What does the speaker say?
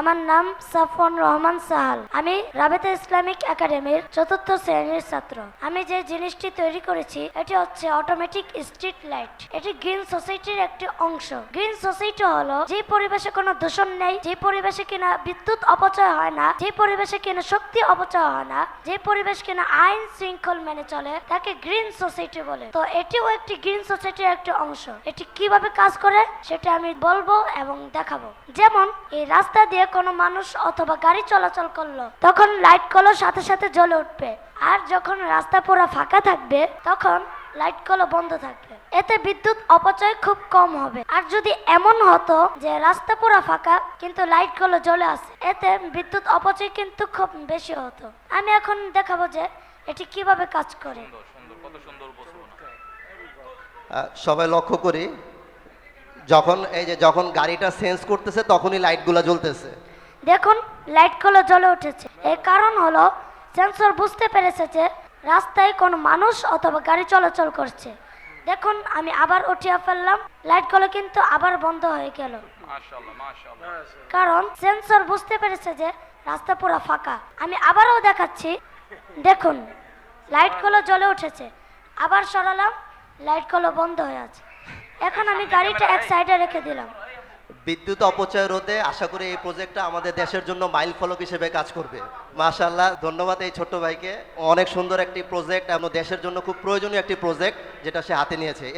আমার নাম সাফন রহমান সাহাল। আমি রাবেতা ইসলামিক একাডেমির চতুর্থ শ্রেণির ছাত্র। আমি যে জিনিসটি তৈরি করেছি, এটি হচ্ছে অটোমেটিক স্ট্রিট লাইট এটি গ্রিন সোসাইটির একটি অংশ। গ্রিন সোসাইটি হলো যে পরিবেশে কোনো দূষণ নেই, যে পরিবেশে কিনা বিদ্যুৎ অপচয় হয় না, যে পরিবেশে কিনা শক্তি অপচয় হয় না, যে পরিবেশ কিনা আইন শৃঙ্খল মেনে চলে, তাকে গ্রিন সোসাইটি বলে। তো এটিও একটি গ্রিন সোসাইটির একটি অংশ। এটি কীভাবে কাজ করে, সেটা আমি বলব এবং দেখাবো। যেমন, এই রাস্তা দিয়ে কোনো মানুষ অথবা গাড়ি চলাচল করল তখন লাইটগুলো সাথে সাথে জ্বলে উঠবে। আর যখন রাস্তা পুরো ফাঁকা থাকবে তখন লাইটগুলো বন্ধ থাকবে। এতে বিদ্যুৎ অপচয় খুব কম হবে। আর যদি এমন হতো যে রাস্তা পুরো ফাঁকা কিন্তু লাইটগুলো জ্বলে আছে এতে বিদ্যুৎ অপচয় কিন্তু খুব বেশি হতো। আমি এখন দেখাবো যে এটি কীভাবে কাজ করে। সবাই লক্ষ্য করি যখন এই যে যখন গাড়িটা সেন্স করতেছে তখনই লাইটগুলো জ্বলতেছে। দেখুন লাইটগুলো জ্বলে উঠেছে। এর কারণ হলো সেন্সর বুঝতে পেরেছে যে রাস্তায় কোনো মানুষ অথবা গাড়ি চলাচল করছে। দেখুন আমি আবার উঠিয়ে ফেললাম লাইটগুলো কিন্তু আবার বন্ধ হয়ে গেল। মাশাআল্লাহ মাশাআল্লাহ। কারণ সেন্সর বুঝতে পেরেছে যে রাস্তা পুরো ফাঁকা। আমি আবারও দেখাচ্ছি। দেখুন লাইটগুলো জ্বলে উঠেছে। আবার সরালাম লাইটগুলো বন্ধ হয়ে আছে। এখন আমি গাড়িটা এক সাইডে রেখে দিলাম। বিদ্যুৎ অপচয় রোধে আশা করি এই প্রজেক্টটা আমাদের দেশের জন্য মাইল ফলক হিসেবে কাজ করবে। মাশাল্লাহ ধন্যবাদ এই ছোট্ট ভাইকে। অনেক সুন্দর একটি প্রজেক্ট এবং দেশের জন্য খুব প্রয়োজনীয় একটি প্রজেক্ট যেটা সে হাতে নিয়েছে।